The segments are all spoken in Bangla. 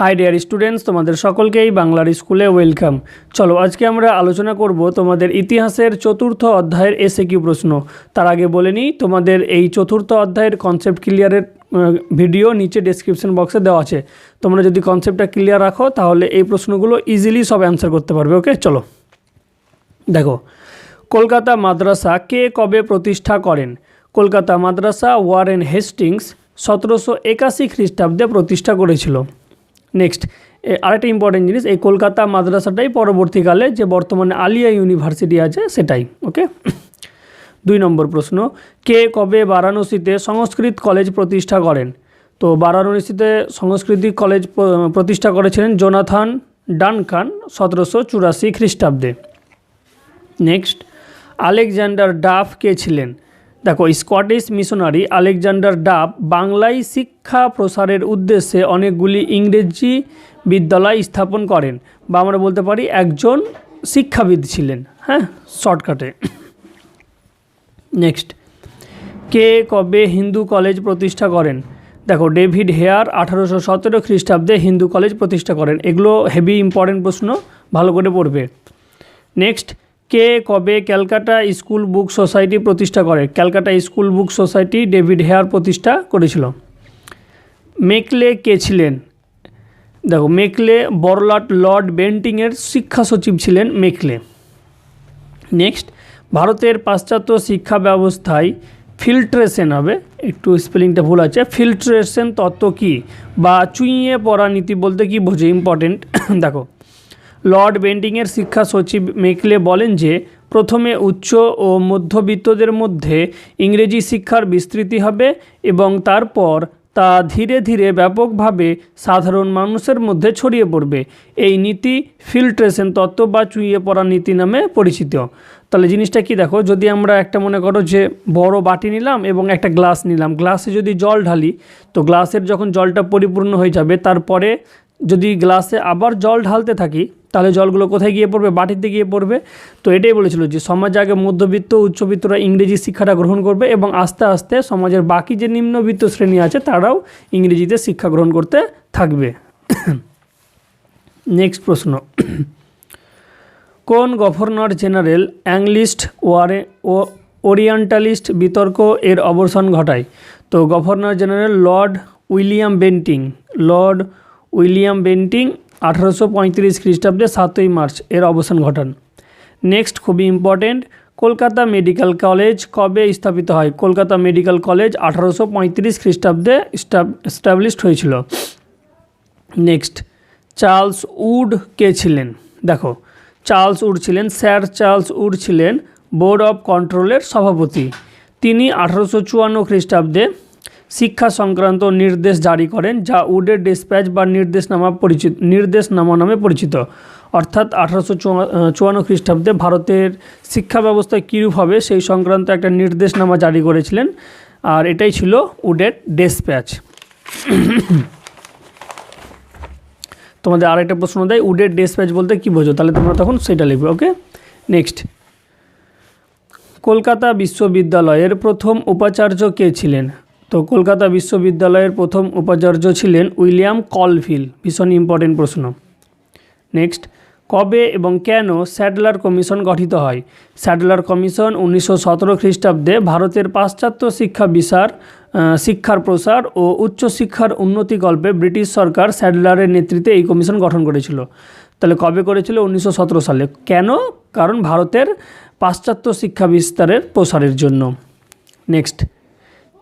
হাই ডিয়ার স্টুডেন্টস তোমাদের সকলকেই বাংলার স্কুলে ওয়েলকাম চলো, আজকে আমরা আলোচনা করব তোমাদের ইতিহাসের চতুর্থ অধ্যায়ের এসে কিউ প্রশ্ন। তার আগে বলে নিই, তোমাদের এই চতুর্থ অধ্যায়ের কনসেপ্ট ক্লিয়ারের ভিডিও নিচে ডেসক্রিপশন বক্সে দেওয়া আছে। তোমরা যদি কনসেপ্টটা ক্লিয়ার রাখো, তাহলে এই প্রশ্নগুলো ইজিলি সব অ্যান্সার করতে পারবে ওকে চলো। দেখো, কলকাতা মাদ্রাসা কে কবে প্রতিষ্ঠা করেন? কলকাতা মাদ্রাসা ওয়ারেন হেস্টিংস সতেরোশো একাশি খ্রিস্টাব্দে প্রতিষ্ঠা করেছিল। নেক্সট আরেকটা ইম্পর্টেন্ট জিনিস, এই কলকাতা মাদ্রাসাটাই পরবর্তীকালে যে বর্তমানে আলিয়া ইউনিভার্সিটি আছে সেটাই ওকে দুই নম্বর প্রশ্ন, কে কবে বারাণসীতে সংস্কৃত কলেজ প্রতিষ্ঠা করেন? তো বারাণসীতে সংস্কৃতি কলেজ প্রতিষ্ঠা করেছিলেন জোনাথন ডানকান সতেরোশো চুরাশি খ্রিস্টাব্দে। নেক্সট আলেকজান্ডার ডাফ কে ছিলেন? দেখো, স্কটিশ মিশনারি আলেকজান্ডার ডাব বাংলায় শিক্ষা প্রসারের উদ্দেশ্যে অনেকগুলি ইংরেজি বিদ্যালয় স্থাপন করেন বা আমরা বলতে পারি একজন শিক্ষাবিদ ছিলেন। হ্যাঁ শর্টকাটে। নেক্সট। কে কবে হিন্দু কলেজ প্রতিষ্ঠা করেন? দেখো, ডেভিড হেয়ার আঠারোশো সতেরো খ্রিস্টাব্দে হিন্দু কলেজ প্রতিষ্ঠা করেন। এগুলো হেভি ইম্পর্টেন্ট প্রশ্ন, ভালো করে পড়বে। নেক্সট। কে কবে ক্যালকাটা স্কুল বুক সোসাইটি প্রতিষ্ঠা করে? Calcutta school book society David Hare প্রতিষ্ঠা করেছিল। মেকলে কে ছিলেন? দেখো, মেকলে বড়লাট লর্ড বেন্টিংয়ের শিক্ষা সচিব ছিলেন মেকলে। নেক্সট, ভারতের পাশ্চাত্য শিক্ষা ব্যবস্থায় ফিল্ট্রেশন হবে। একটু স্পেলিংটা ভুল আছে। ফিল্ট্রেশন তত্ত্ব কী? বা চুইয়ে পড়া নীতি বলতে কি বোঝে? ইম্পর্টেন্ট। দেখো লর্ড বেন্ডিংয়ের শিক্ষা সচিব মেকলে বলেন যে, প্রথমে উচ্চ ও মধ্যবিত্তদের মধ্যে ইংরেজি শিক্ষার বিস্তৃতি হবে এবং তারপর তা ধীরে ধীরে ব্যাপকভাবে সাধারণ মানুষের মধ্যে ছড়িয়ে পড়বে। এই নীতি ফিল্ট্রেশন তত্ত্ব বা চুইয়ে পড়া নীতি নামে পরিচিত। তাহলে জিনিসটা কি দেখো, যদি আমরা একটা মনে করো যে বড় বাটি নিলাম এবং একটা গ্লাস নিলাম, গ্লাসে যদি জল ঢালি, তো গ্লাসের যখন জলটা পরিপূর্ণ হয়ে যাবে, তারপরে যদি গ্লাসে আবার জল ঢালতে থাকি তাহলে জলগুলো কোথায় গিয়ে পড়বে? বাটিতে গিয়ে পড়বে। তো এটাই বলেছিল যে সমাজে আগে মধ্যবিত্ত, উচ্চবিত্তরা ইংরেজি শিক্ষাটা গ্রহণ করবে এবং আস্তে আস্তে সমাজের বাকি যে নিম্নবিত্ত শ্রেণি আছে, তারাও ইংরেজিতে শিক্ষা গ্রহণ করতে থাকবে। নেক্সট প্রশ্ন। কোন গভর্নর জেনারেল অ্যাংলিস্ট ওয়ারে, ও ওরিয়েন্টালিস্ট বিতর্ক এর অবসান ঘটায়? তো governor general Lord William Bentinck, Lord William Bentinck আঠারোশো পঁয়ত্রিশ খ্রিস্টাব্দে সাতই মার্চ এর অবসান ঘটান। নেক্সট খুবই ইম্পর্টেন্ট, কলকাতা মেডিকেল কলেজ কবে স্থাপিত হয়? কলকাতা মেডিকেল কলেজ আঠারোশো পঁয়ত্রিশ খ্রিস্টাব্দে স্টাবলিশড হয়েছিল। নেক্সট, চার্লস উড কে ছিলেন? দেখো, চার্লস উড ছিলেন, স্যার চার্লস উড ছিলেন বোর্ড অফ কন্ট্রোলের সভাপতি। তিনি আঠারোশো চুয়ান্ন খ্রিস্টাব্দে শিক্ষা সংক্রান্ত নির্দেশ জারি করেন, যা উডের ডিসপ্যাচ বা নির্দেশনামা পরিচিত, নির্দেশনামা নামে পরিচিত। অর্থাৎ আঠারোশো চুয়ান্ন খ্রিস্টাব্দে ভারতের শিক্ষা ব্যবস্থা কীরূপ হবে, সেই সংক্রান্ত একটা নির্দেশনামা জারি করেছিলেন। আর এটাই ছিল উডের ডিসপ্যাচ। তোমাদের আরেকটা প্রশ্ন দেয়, উডের ডিসপ্যাচ বলতে কী বোঝো? তাহলে তোমরা তখন সেটা লিখবে, ওকে? নেক্সট কলকাতা বিশ্ববিদ্যালয়ের প্রথম উপাচার্য কে ছিলেন? তো কলকাতা বিশ্ববিদ্যালয়ের প্রথম উপাচার্য ছিলেন উইলিয়াম কলফিল। ভীষণ ইম্পর্টেন্ট প্রশ্ন। নেক্সট কবে এবং কেন স্যাডলার কমিশন গঠিত হয়? স্যাডলার কমিশন উনিশশো সতেরো খ্রিস্টাব্দে ভারতের পাশ্চাত্য শিক্ষা আহ, শিক্ষার প্রসার ও উচ্চশিক্ষার উন্নতিকল্পে ব্রিটিশ সরকার স্যাডলারের নেতৃত্বে এই কমিশন গঠন করেছিল। তাহলে কবে করেছিল? উনিশশো সতেরো সালে। কেন? কারণ ভারতের পাশ্চাত্য শিক্ষা বিস্তারের প্রসারের জন্য। নেক্সট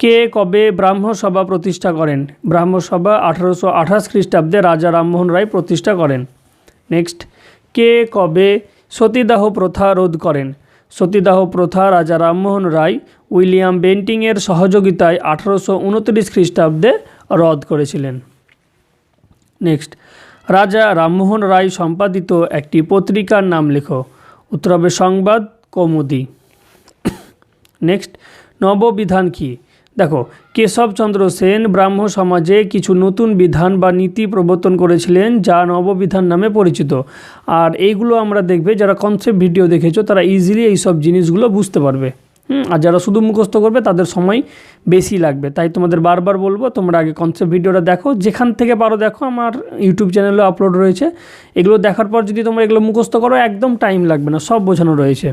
কে কবে ব্রাহ্মসভা প্রতিষ্ঠা করেন? ব্রাহ্মসভা আঠারোশো আঠাশ খ্রিস্টাব্দে রাজা রামমোহন রায় প্রতিষ্ঠা করেন। নেক্সট, কে কবে সতীদাহ প্রথা রোধ করেন? সতীদাহ প্রথা রাজা রামমোহন রায় উইলিয়াম বেন্টিংয়ের সহযোগিতায় আঠারোশো উনত্রিশ খ্রিস্টাব্দে রদ করেছিলেন। নেক্সট, রাজা রামমোহন রায় সম্পাদিত একটি পত্রিকার নাম লেখো। উত্তর হবে সংবাদ, কৌমুদি। নেক্সট, নববিধান কি? দেখো কেশবচন্দ্র সেন ব্রাহ্ম সমাজে কিছু নতুন বিধান বা নীতি প্রবর্তন করেছিলেন যা নববিধান নামে পরিচিত। আর এইগুলো আমরা দেখবে, যারা কনসেপ্ট ভিডিও দেখেছ, তারা ইজিলি এই সব জিনিসগুলো বুঝতে পারবে। আর যারা শুধু মুখস্থ করবে, তাদের সময় বেশি লাগবে। তাই তোমাদের বারবার বলব, তোমরা আগে কনসেপ্ট ভিডিওটা দেখো। যেখান থেকে পারো দেখো, আমার ইউটিউব চ্যানেলে আপলোড রয়েছে। এগুলো দেখার পর যদি তোমরা এগুলো মুখস্থ করো, একদম টাইম লাগবে না, সব বোঝানো রয়েছে।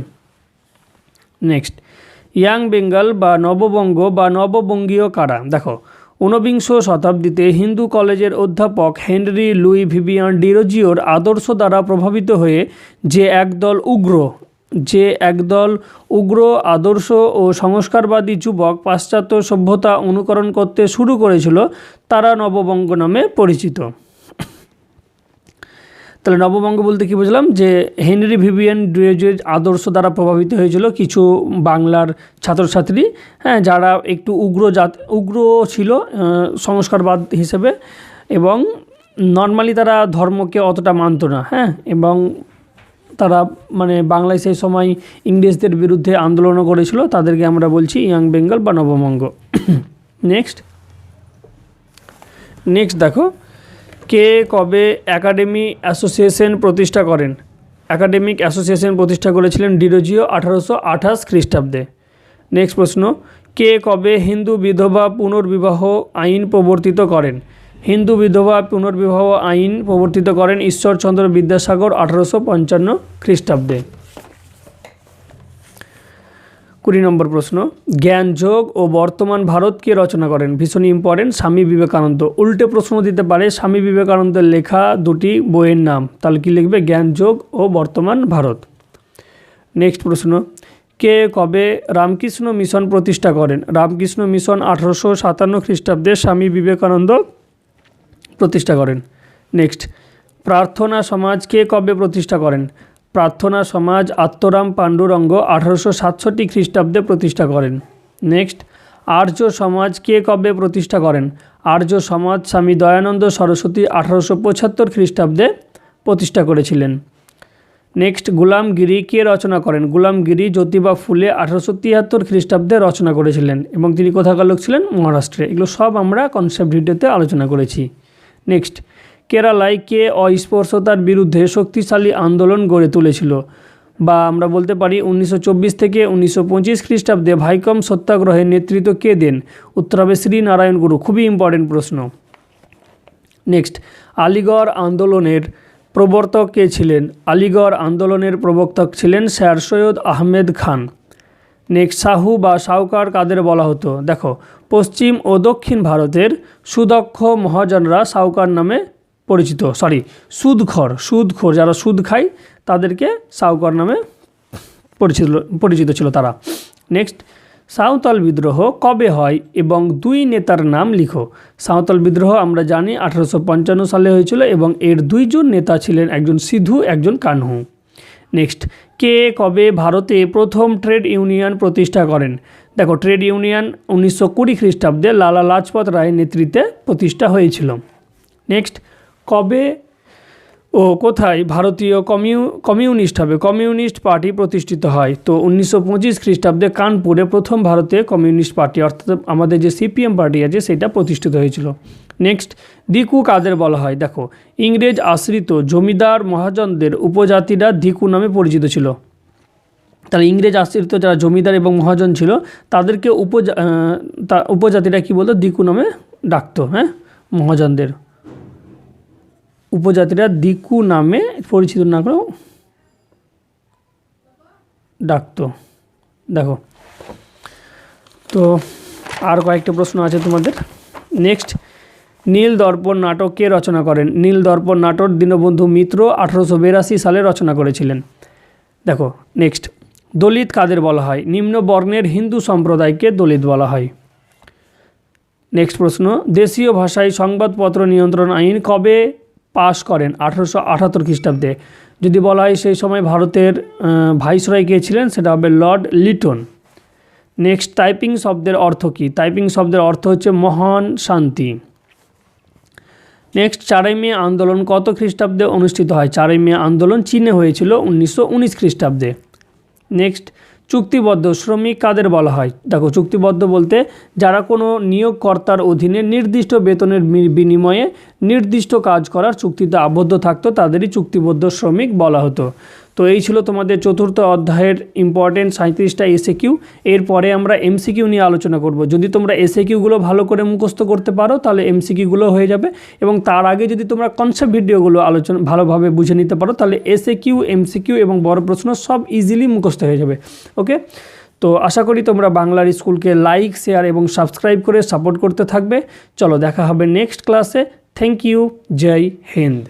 নেক্সট ইয়াং বেঙ্গল বা নববঙ্গ বা নববঙ্গীয় কারা? দেখো, ঊনবিংশ শতাব্দীতে হিন্দু কলেজের অধ্যাপক হেনরি লুই ভিভিয়ান ডিরোজিওর আদর্শ দ্বারা প্রভাবিত হয়ে যে একদল উগ্র, যে একদল উগ্র আদর্শ ও সংস্কারবাদী যুবক পাশ্চাত্য সভ্যতা অনুকরণ করতে শুরু করেছিল, তারা নববঙ্গ নামে পরিচিত। তাহলে নববঙ্গ বলতে কি বুঝলাম? যে হেনরি ভিভিয়ান ডুয়েজের আদর্শ দ্বারা প্রভাবিত হয়েছিল কিছু বাংলার ছাত্রছাত্রী হ্যাঁ যারা একটু উগ্র জাত, উগ্র ছিল সংস্কারবাদ হিসেবে এবং নর্মালি তারা ধর্মকে অতটা মানতো না হ্যাঁ এবং তারা মানে বাংলায় সেই সময় ইংরেজদের বিরুদ্ধে আন্দোলনও করেছিল, তাদেরকে আমরা বলছি ইয়াং বেঙ্গল বা নববঙ্গ। নেক্সট। নেক্সট দেখো। কে কবে একাডেমি অ্যাসোসিয়েশন প্রতিষ্ঠা করেন? একাডেমিক অ্যাসোসিয়েশন প্রতিষ্ঠা করেছিলেন ডিরোজিও আঠারোশো আঠাশ খ্রিস্টাব্দে। নেক্সট প্রশ্ন, কে কবে হিন্দু বিধবা পুনর্বিবাহ আইন প্রবর্তিত করেন? হিন্দু বিধবা পুনর্বিবাহ আইন প্রবর্তিত করেন ঈশ্বরচন্দ্র বিদ্যাসাগর আঠারোশো পঞ্চান্ন খ্রিস্টাব্দে। কুড়ি নম্বর প্রশ্ন, জ্ঞান, যোগ ও বর্তমান ভারতকে রচনা করেন? ভীষণ ইম্পর্টেন্ট স্বামী বিবেকানন্দ। উল্টে প্রশ্ন দিতে পারে, স্বামী বিবেকানন্দের লেখা দুটি বইয়ের নাম, তাহলে কী লিখবে? জ্ঞান, যোগ ও বর্তমান ভারত। নেক্সট প্রশ্ন, কে কবে রামকৃষ্ণ মিশন প্রতিষ্ঠা করেন? রামকৃষ্ণ মিশন আঠারোশো সাতান্ন খ্রিস্টাব্দে স্বামী বিবেকানন্দ প্রতিষ্ঠা করেন। নেক্সট প্রার্থনা সমাজ কে কবে প্রতিষ্ঠা করেন? প্রার্থনা সমাজ আত্মরাম পাণ্ডুরঙ্গ আঠারোশো সাতষট্টি খ্রিস্টাব্দে প্রতিষ্ঠা করেন। নেক্সট, আর্য সমাজ কে কবে প্রতিষ্ঠা করেন? আর্য সমাজ স্বামী দয়ানন্দ সরস্বতী আঠারোশো পঁচাত্তর খ্রিস্টাব্দে প্রতিষ্ঠা করেছিলেন। নেক্সট গুলামগিরি কে রচনা করেন? গুলামগিরি জ্যোতিবা ফুলে আঠারোশো তিয়াত্তর খ্রিস্টাব্দে রচনা করেছিলেন এবং তিনি কোথাকার লোক ছিলেন? মহারাষ্ট্রে। এগুলো সব আমরা কনসেপ্ট ভিডিওতে আলোচনা করেছি। নেক্সট কেরালায় কে অস্পর্শতার বিরুদ্ধে শক্তিশালী আন্দোলন গড়ে তুলেছিল। বা আমরা বলতে পারি উনিশশো চব্বিশ থেকে উনিশশো পঁচিশ খ্রিস্টাব্দে ভাইকম সত্যাগ্রহের নেতৃত্ব কে দেন? উত্তর হবে শ্রীনারায়ণ গুরু। খুবই ইম্পর্টেন্ট প্রশ্ন। নেক্সট আলিগড় আন্দোলনের প্রবর্তক কে ছিলেন? আলিগড় আন্দোলনের প্রবর্তক ছিলেন স্যার সৈয়দ আহমেদ খান। নেক্সট সাহু বা সাউকার কাদের বলা হতো? দেখো, পশ্চিম ও দক্ষিণ ভারতের সুদক্ষ মহাজনরা সাউকার নামে পরিচিত সরি সুদখর, সুদখোর যারা সুদ খায় তাদেরকে সাউকার নামে পরিচিত পরিচিত ছিল তারা। নেক্সট সাঁওতাল বিদ্রোহ কবে হয় এবং দুই নেতার নাম লিখো। সাঁওতাল বিদ্রোহ আমরা জানি আঠারোশো পঞ্চান্ন সালে হয়েছিল এবং এর দুইজন নেতা ছিলেন একজন সিধু, একজন কানহু। নেক্সট কে কবে ভারতে প্রথম ট্রেড ইউনিয়ন প্রতিষ্ঠা করেন? দেখো, ট্রেড ইউনিয়ন উনিশশো কুড়ি খ্রিস্টাব্দে লালা লাজপত রায়ের নেতৃত্বে প্রতিষ্ঠা হয়েছিল। নেক্সট কবে ও কোথায় ভারতীয় কমিউ, কমিউনিস্ট হবে? কমিউনিস্ট পার্টি প্রতিষ্ঠিত হয়। তো উনিশশো পঁচিশ খ্রিস্টাব্দে কানপুরে প্রথম ভারতে কমিউনিস্ট পার্টি, অর্থাৎ আমাদের যে সিপিএম পার্টি আছে, সেটা প্রতিষ্ঠিত হয়েছিল। নেক্সট, দিকু কাদের বলা হয়? দেখো, ইংরেজ আশ্রিত জমিদার মহাজনদের উপজাতিরা দিকু নামে পরিচিত ছিল। তাহলে ইংরেজ আশ্রিত যারা জমিদার এবং মহাজন ছিল, তাদেরকে উপজা উপজাতিরা কী বলতো? দিকু নামে ডাকতো হ্যাঁ? মহাজনদের। উপজাতিরা দিকু নামে পরিচিত না করেও ডাকতো। দেখো। তো আর কয়েকটা প্রশ্ন আছে তোমাদের। নেক্সট নীল দর্পণ নাটক কে রচনা করেন? নীল দর্পণ নাটক দীনবন্ধু মিত্র আঠারোশো বিরাশি সালে রচনা করেছিলেন। দেখো নেক্সট দলিত কাদের বলা হয়? নিম্ন বর্ণের হিন্দু সম্প্রদায়কে দলিত বলা হয়। নেক্সট প্রশ্ন, দেশীয় ভাষায় সংবাদপত্র নিয়ন্ত্রণ আইন কবে পাশ করেন আঠারোশো আঠাত্তর খ্রিস্টাব্দে। যদি বলা হয় সেই সময় ভারতের ভাইসরয় কে ছিলেন, সেটা হবে লর্ড লিটন। নেক্সট, টাইপিং শব্দের অর্থ কী? টাইপিং শব্দের অর্থ হচ্ছে মহান শান্তি। নেক্সট, চারাই মে আন্দোলন কত খ্রিস্টাব্দে অনুষ্ঠিত হয়? চারাই মে আন্দোলন চীনে হয়েছিল উনিশশো উনিশ খ্রিস্টাব্দে। নেক্সট চুক্তিবদ্ধ শ্রমিক কাদের বলা হয়? দেখো, চুক্তিবদ্ধ বলতে যারা কোনো নিয়োগকর্তার অধীনে নির্দিষ্ট বেতনের বিনিময়ে নির্দিষ্ট কাজ করার চুক্তিতে আবদ্ধ থাকতো, তাদেরই চুক্তিবদ্ধ শ্রমিক বলা হতো। তো এই ছিল তোমাদের চতুর্থ অধ্যায়ের ইম্পর্টেন্ট সাঁত্রিশটা এসে কিউ এরপরে আমরা এমসিকিউ নিয়ে আলোচনা করব। যদি তোমরা এসে কিউগুলো ভালো করে মুখস্থ করতে পারো, তাহলে এমসিকিউগুলো হয়ে যাবে। এবং তার আগে যদি তোমরা কনসেপ্ট ভিডিওগুলো আলোচনা, ভালোভাবে বুঝে নিতে পারো, তাহলে এসে কিউ এমসিকিউ এবং বড় প্রশ্ন সব ইজিলি মুখস্থ হয়ে যাবে। ওকে তো আশা করি তোমরা বাংলার স্কুলকে লাইক শেয়ার এবং সাবস্ক্রাইব করে সাপোর্ট করতে থাকবে। চলো দেখা হবে নেক্সট ক্লাসে থ্যাংক ইউ জয় হিন্দ